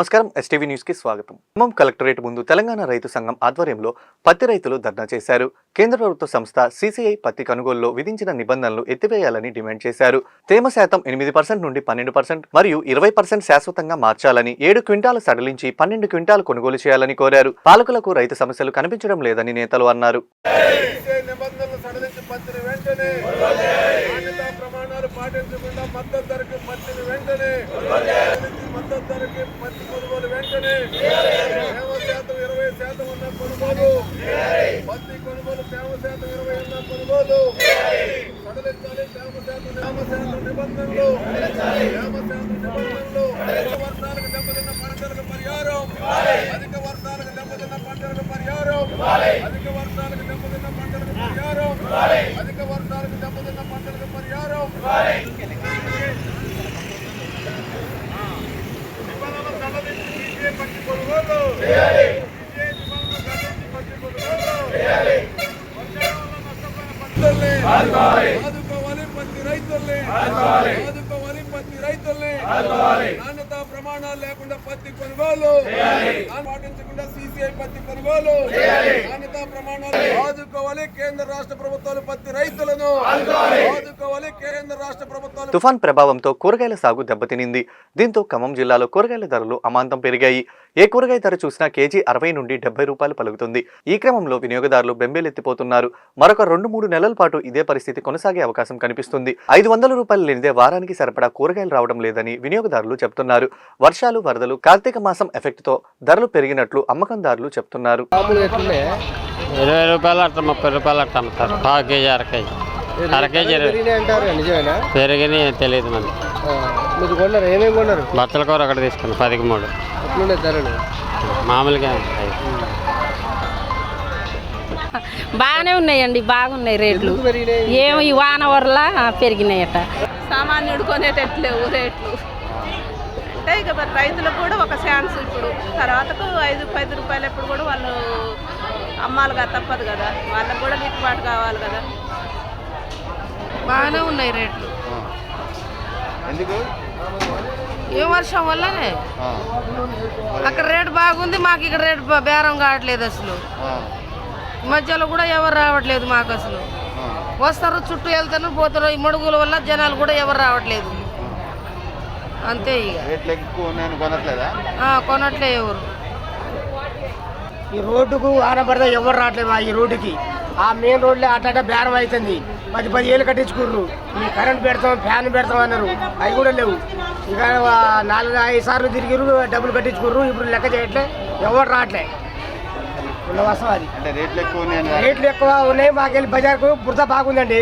నమస్కారం ఎస్టీవీ న్యూస్కి స్వాగతం. ఖమ్మం కలెక్టరేట్ ముందు తెలంగాణ రైతు సంఘం ఆధ్వర్యంలో పత్తి రైతులు ధర్నా చేశారు. కేంద్ర ప్రభుత్వ సంస్థ సీసీఐ పత్తి కొనుగోలులో విధించిన నిబంధనలు ఎత్తివేయాలని డిమాండ్ చేశారు. తేమ శాతం ఎనిమిది పర్సెంట్ నుండి పన్నెండు పర్సెంట్ మరియు ఇరవై పర్సెంట్ శాశ్వతంగా మార్చాలని ఏడు క్వింటాలు సడలించి పన్నెండు క్వింటాలు కొనుగోలు చేయాలని కోరారు. పాలకులకు రైతు సమస్యలు కనిపించడం లేదని నేతలు అన్నారు. పత్తిని వెంటనే ప్రమాణాలు పాటించకుండా మద్దతు ధరకి పత్తిని మద్దతు ధరకి వెంటనే తేమ శాతం ఇరవై శాతం ఉన్న కొనుగోలు. పత్తి కొనుగోలు తేమ శాతం ఇరవై ఉన్న కొనుగోలు. సడలించాలి తేమ శాతం తేమ శాతం నిబంధనలు. ఆదుకోవాలి పత్తి రైతుల్ని ఆదుకోవాలి పత్తి రైతుల్ని నాణ్యత ప్రమాణాలు లేకుండా పత్తి కొనుగోలు పాటించకుండా సీసీఐ పత్తి కొనుగోలు నాణ్యత ప్రమాణాలు ఆదుకోవాలి కేంద్ర రాష్ట్ర ప్రభుత్వాలు పత్తి రైతులను ఆదుకోవాలి కేంద్ర రాష్ట్ర ప్రభుత్వాలు తుఫాన్ ప్రభావంతో కూరగాయల సాగు దెబ్బతినింది. దీంతో ఖమ్మం జిల్లాలో కూరగాయల ధరలు అమాంతం పెరిగాయి. ఏ కూరగాయ ధర చూసినా కేజీ అరవై నుండి డెబ్బై రూపాయలు పలుకుతుంది. ఈ క్రమంలో వినియోగదారులు బెంబేలెత్తిపోతున్నారు. మరొక రెండు మూడు నెలల పాటు ఇదే పరిస్థితి కొనసాగే అవకాశం కనిపిస్తుంది. ఐదు వందల రూపాయలు లేనిదే వారానికి సరిపడా కూరగాయలు రావడం లేదని వినియోగదారులు చెప్తున్నారు. వర్షాలు వరదలు కార్తీక మాసం ఎఫెక్ట్తో ధరలు పెరిగినట్లు అమ్మకందారులు చెప్తున్నారు. ఇరవై రూపాయలు అట్లా ముప్పై రూపాయలు అట్లా అమ్ముతారు. పావు కేజీ అర కేజీ. అర కేజీ ఇరవై. పెరిగినాయి తెలియదు మనకి. బత్తల కూర ఒకటి తీసుకున్నాం పదికి మూడు. ఎట్లున్నాయి ధరలు? మామూలుగా. బాగానే ఉన్నాయండి బాగున్నాయి రేట్లు. ఏమో ఈ వాన వరల పెరిగినాయట. సామాన్యుడు కొనేటట్లేవు రేట్లు. అంటే ఇక మరి రైతులకు కూడా ఒక ఛాన్స్ ఇప్పుడు. తర్వాతకు ఐదు పది రూపాయలు ఎప్పుడు కూడా వాళ్ళు అమ్మాలి కదా తప్పదు కదా. వాళ్ళకు కూడా గిట్టుబాటు కావాలి కదా. బాగానే ఉన్నాయి రేట్లు. ఎందుకు? ఏ వర్షం వల్లనే. అక్కడ రేటు బాగుంది మాకు ఇక్కడ రేటు బేరం కావట్లేదు అసలు. ఈ మధ్యలో కూడా ఎవరు రావట్లేదు మాకు అసలు. వస్తారు చుట్టూ వెళ్తారు పోతారు. ఈ మడుగుల వల్ల జనాలు కూడా ఎవరు రావట్లేదు. అంతే ఇక. కొనట్లే ఎవరు. ఈ రోడ్డుకు పడితే ఎవరు రావట్లేదు మా ఈ రోడ్డుకి. ఆ మెయిన్ రోడ్లే అట్ట బేరం అవుతుంది పది పది ఏళ్ళు కట్టించుకుర్రు. ఈ కరెంట్ పెడతాం ఫ్యాన్ పెడతాం అన్నారు. అవి కూడా లేవు. ఇక నాలుగు ఐదు సార్లు తిరిగిరు డబ్బులు కట్టించుకుర్రు. ఇప్పుడు లెక్క చేయట్లే. ఎవరు రావట్లే ఉన్న వస్తాం అది. అంటే రేట్లు ఎక్కువ ఉన్నాయని రేట్లు. ఎక్కువ ఉన్నాయి. మాకెళ్ళి బజార్కు బురద బాగుందండి.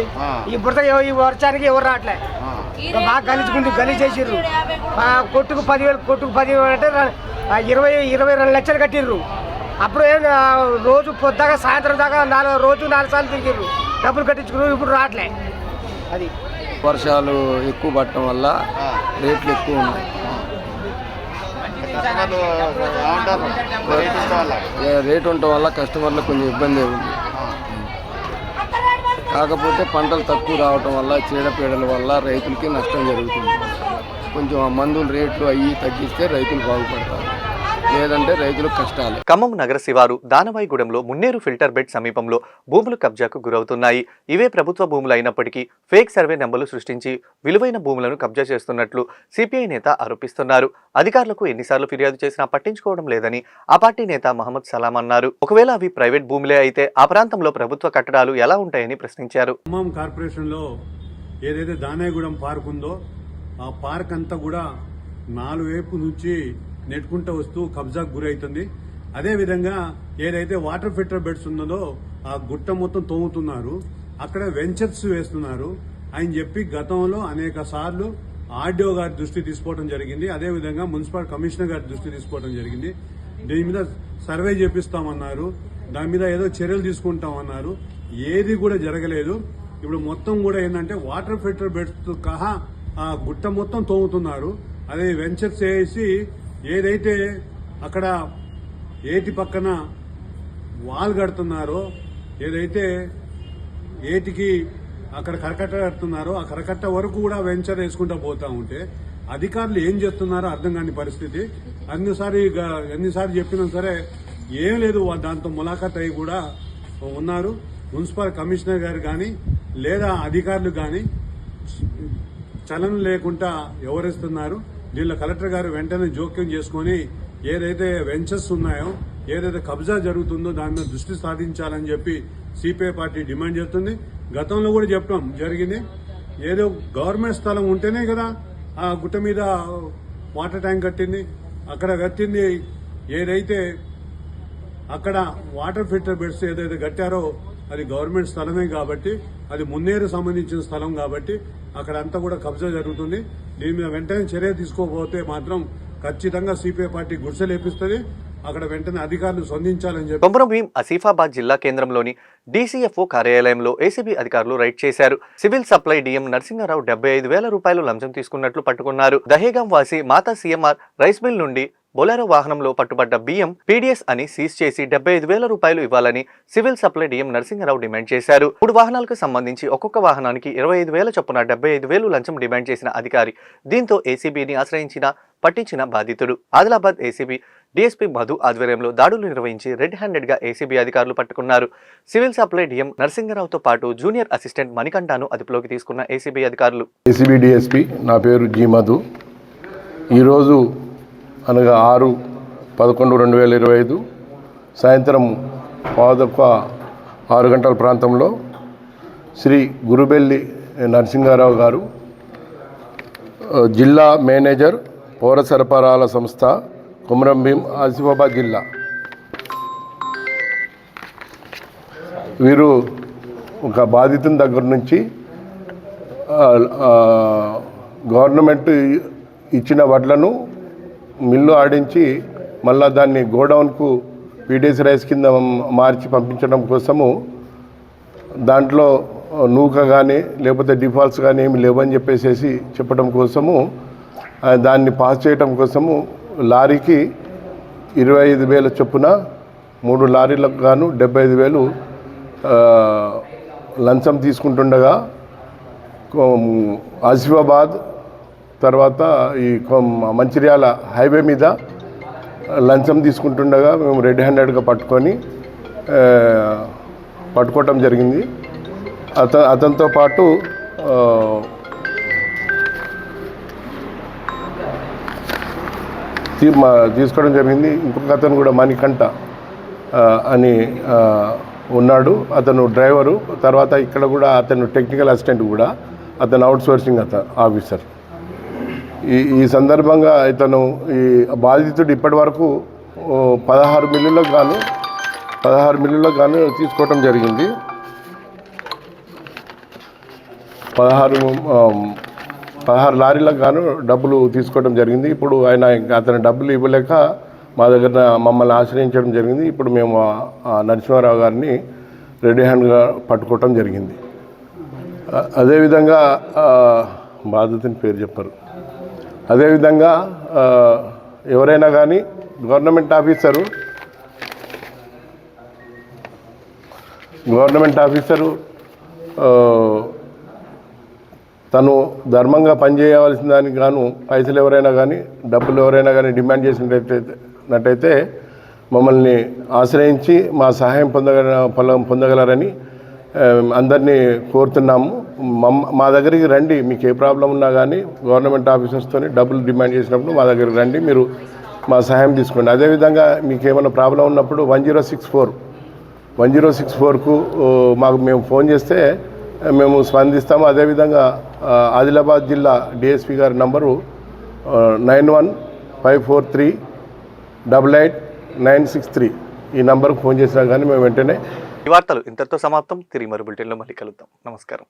ఈ బురద ఈ వర్షానికి ఎవరు రావట్లే బాగా గలీచుకుంది గలీజ్ చేసిర్రు కొట్టుకు పదివేలు కొట్టుకు పదివేలు అంటే ఇరవై ఇరవై రెండు లక్షలు కట్టిర్రు. అప్పుడు ఏం రోజు పొద్దాక సాయంత్రం దాకా నాలుగు రోజు నాలుగు సార్లు తిరిగిర్రు. డబ్బులు కట్టించుకున్నారు. ఇప్పుడు రావట్లే అది. వర్షాలు ఎక్కువ పడటం వల్ల రేట్లు ఎక్కువ ఉన్నాయి. రేట్ ఉండటం వల్ల. కస్టమర్లకు కొంచెం ఇబ్బంది ఉంది కాకపోతే పంటలు తక్కువ రావటం వల్ల చీడపీడల వల్ల రైతులకి నష్టం జరుగుతుంది. కొంచెం మందుల రేట్లు అవి తగ్గిస్తే రైతులు బాగుపడతారు. లేదంటే రైతులకు కష్టాలే. ఖమ్మం నగర శివారు దానవాయిగూడెంలో మున్నేరు ఫిల్టర్ బెడ్ సమీపంలో భూములు కబ్జాకు గురవుతున్నాయి. ఇవే ప్రభుత్వ భూములు అయినప్పటికీ ఫేక్ సర్వే నెంబర్లు సృష్టించి విలువైన భూములను కబ్జా చేస్తున్నట్లు సిపిఐ నేత ఆరోపిస్తున్నారు. అధికారులకు ఎన్నిసార్లు ఫిర్యాదు చేసినా పట్టించుకోవడం లేదని ఆ పార్టీ నేత మహమ్మద్ సలాం అన్నారు. ఒకవేళ అవి ప్రైవేట్ భూములే అయితే ఆ ప్రాంతంలో ప్రభుత్వ కట్టడాలు ఎలా ఉంటాయని ప్రశ్నించారు. ఖమ్మం కార్పొరేషన్లో ఏదైతే దానాయగూడెం పార్క్ ఉందో ఆ పార్క్ అంతా కూడా నాలుగు వైపు నుంచి నెట్టుకుంటూ వస్తూ కబ్జాకు గురవుతుంది అదేవిధంగా ఏదైతే వాటర్ ఫిల్టర్ బెడ్స్ ఉన్నదో ఆ గుట్ట మొత్తం తోముతున్నారు. అక్కడ వెంచర్స్ వేస్తున్నారు. అని చెప్పి గతంలో అనేక సార్లు ఆర్డీఓ గారి దృష్టి తీసుకోవడం జరిగింది. అదేవిధంగా మున్సిపల్ కమిషనర్ గారి దృష్టి తీసుకోవడం జరిగింది. దీని మీద సర్వే చేపిస్తామన్నారు. దాని మీద ఏదో చర్యలు తీసుకుంటామన్నారు. ఏది కూడా జరగలేదు. ఇప్పుడు మొత్తం కూడా ఏంటంటే వాటర్ ఫిల్టర్ బెడ్స్ కహా ఆ గుట్ట మొత్తం తోముతున్నారు. అదే వెంచర్స్ వేసి ఏదైతే అక్కడ ఏటి పక్కన వాల్ కడుతున్నారో ఏదైతే ఏటికి అక్కడ కరకట్ట కడుతున్నారో ఆ కరకట్ట వరకు కూడా వెంచర్ వేసుకుంటూ పోతా ఉంటే అధికారులు ఏం చేస్తున్నారో అర్థం కాని పరిస్థితి. అన్నిసారి ఎన్నిసార్లు చెప్పినా సరే ఏం లేదు దాంతో ములాఖాత్ అయి కూడా ఉన్నారు. మున్సిపల్ కమిషనర్ గారు కానీ లేదా అధికారులు కానీ చలనం లేకుండా ఎవరిస్తున్నారు? దీనిలో కలెక్టర్ గారు వెంటనే జోక్యం చేసుకొని ఏదైతే వెంచర్స్ ఉన్నాయో ఏదైతే కబ్జా జరుగుతుందో దాని మీద దృష్టి సాధించాలని చెప్పి సిపిఐ పార్టీ డిమాండ్ చేస్తుంది. గతంలో కూడా చెప్పడం జరిగింది. ఏదో గవర్నమెంట్ స్థలం ఉంటేనే కదా ఆ గుట్ట మీద వాటర్ ట్యాంక్ కట్టింది. అక్కడ కట్టింది ఏదైతే అక్కడ వాటర్ ఫిల్టర్ బెడ్స్ ఏదైతే కట్టారో అది గవర్నమెంట్ స్థలమే కాబట్టి అది మున్నేరు సంబంధించిన స్థలం కాబట్టి అక్కడ అంతా కూడా కబ్జా జరుగుతుంది. దీని మీద వెంటనే చర్య తీసుకోకపోతే మాత్రం ఖచ్చితంగా సిపిఐ పార్టీ గుడిసెలేపిస్తుంది. అక్కడ వెంటనే అధికారులు స్పందించాలని చెప్పి కొమరం భీం ఆసిఫాబాద్ జిల్లా కేంద్రంలోని డీసీఎఫ్ఓ కార్యాలయంలో ఏసీబీ అధికారులు రైడ్ చేశారు. సివిల్ సప్లై డిఎం నరసింహారావు డెబ్బై ఐదు వేల రూపాయలు లంచం తీసుకున్నట్లు పట్టుకున్నారు. దహేగాం వాసి మాతా సీఎంఆర్ రైస్ మిల్ నుండి బొలెరో వాహనంలో పట్టుబడ్డ బియ్యం పీడీఎస్ అని సీజ్ చేసి డెబ్బై ఐదు వేల రూపాయలు ఇవ్వాలని civil supply DM Narasimha Rao demand చేశారు. మూడు వాహనాలకు సంబంధించి ఒక్కొక్క వాహనానికి ఇరవై ఐదు వేల చొప్పున డెబ్బై ఐదు వేలు లంచం డిమాండ్ చేసిన అధికారి దీంతో ఏసీబీని ఆశ్రయించిన పట్టించిన బాధితుడు. ఆదిలాబాద్ ఏసీబీ డీఎస్పీ మధు ఆధ్వర్యంలో దాడులు నిర్వహించి రెడ్ హ్యాండెడ్గా ఏసీబీ అధికారులు పట్టుకున్నారు. సివిల్ సప్లై డిఎం నరసింగరావుతో పాటు జూనియర్ అసిస్టెంట్ మణికంఠాను అదుపులోకి తీసుకున్న ఏసీబీ అధికారులు. ఏసీబీ డిఎస్పీ నా పేరు జి మధు. ఈరోజు అనగా ఆరు పదకొండు రెండు వేల ఇరవై ఐదు సాయంత్రం పాదొక్క ఆరు గంటల ప్రాంతంలో శ్రీ గురుబెల్లి నరసింహారావు గారు జిల్లా మేనేజర్ పౌర సరఫరాల సంస్థ కుమరం భీం ఆసిఫాబాద్ జిల్లా. వీరు ఒక బాధితుని దగ్గర నుంచి గవర్నమెంట్ ఇచ్చిన వడ్లను మిల్లు ఆడించి మళ్ళా దాన్ని గోడౌన్కు పీడిఎస్ రైస్ కింద మార్చి పంపించడం కోసము దాంట్లో నూక కానీ లేకపోతే డిఫాల్ట్స్ కానీ ఏమి లేవని చెప్పేసేసి చెప్పడం కోసము దాన్ని పాస్ చేయటం కోసము లారీకి ఇరవై ఐదు వేల చొప్పున మూడు లారీలకు గాను డెబ్బై ఐదు వేలు లంచం తీసుకుంటుండగా ఆసిఫాబాద్ తర్వాత ఈ కొం- మంచిర్యాల హైవే మీద లంచం తీసుకుంటుండగా మేము రెడ్ హ్యాండెడ్గా పట్టుకొని పట్టుకోవటం జరిగింది. అత అతనితో పాటు తీ- తీసుకోవడం జరిగింది. ఇంకొక అతను కూడా మణికంఠ అని ఉన్నాడు. అతను డ్రైవరు. తర్వాత ఇక్కడ కూడా అతను టెక్నికల్ అసిస్టెంట్ కూడా. అతను అవుట్సోర్సింగ్ అత ఆఫీసర్. ఈ ఈ సందర్భంగా ఇతను ఈ బాధితుడు ఇప్పటి వరకు పదహారు మిల్లులకు గాను పదహారు మిల్లులకు గాను తీసుకోవటం జరిగింది. పదహారు పదహారు లారీలకు గాను డబ్బులు తీసుకోవడం జరిగింది. ఇప్పుడు ఆయన అతను అతని డబ్బులు ఇవ్వలేక మా దగ్గర మమ్మల్ని ఆశ్రయించడం జరిగింది. ఇప్పుడు మేము నరసింహారావు గారిని రెడీ హ్యాండ్గా పట్టుకోవటం జరిగింది. అదేవిధంగా బాధ్యతని బాధితుని పేరు చెప్పరు. అదేవిధంగా ఎవరైనా కానీ గవర్నమెంట్ ఆఫీసరు గవర్నమెంట్ ఆఫీసరు తను ధర్మంగా పనిచేయవలసిన దానికి గాను పైసలు ఎవరైనా కానీ డబ్బులు ఎవరైనా కానీ డిమాండ్ చేసినట్టయితే నట్టయితే మమ్మల్ని ఆశ్రయించి మా సహాయం పొందగల పొలం పొందగలరని అందరినీ కోరుతున్నాము. మమ్మ మా దగ్గరికి రండి మీకు ఏ ప్రాబ్లం ఉన్నా కానీ గవర్నమెంట్ ఆఫీసర్స్తో డబ్బులు డిమాండ్ చేసినప్పుడు మా దగ్గరికి రండి మీరు మా సహాయం తీసుకోండి. అదేవిధంగా మీకు ఏమైనా ప్రాబ్లం ఉన్నప్పుడు one zero six four one zero six ఫోర్కు మాకు మేము ఫోన్ చేస్తే మేము స్పందిస్తాము. అదేవిధంగా ఆదిలాబాద్ జిల్లా డిఎస్పి గారి number nine one five four three double eight nine six three. ఈ నంబర్కి ఫోన్ చేసినా కానీ మేము వెంటనే ఈ వార్తలు ఇంతటితో సమాప్తం. తిరిగి మరి బులెటిన్లో మళ్ళీ కలుద్దాం. నమస్కారం.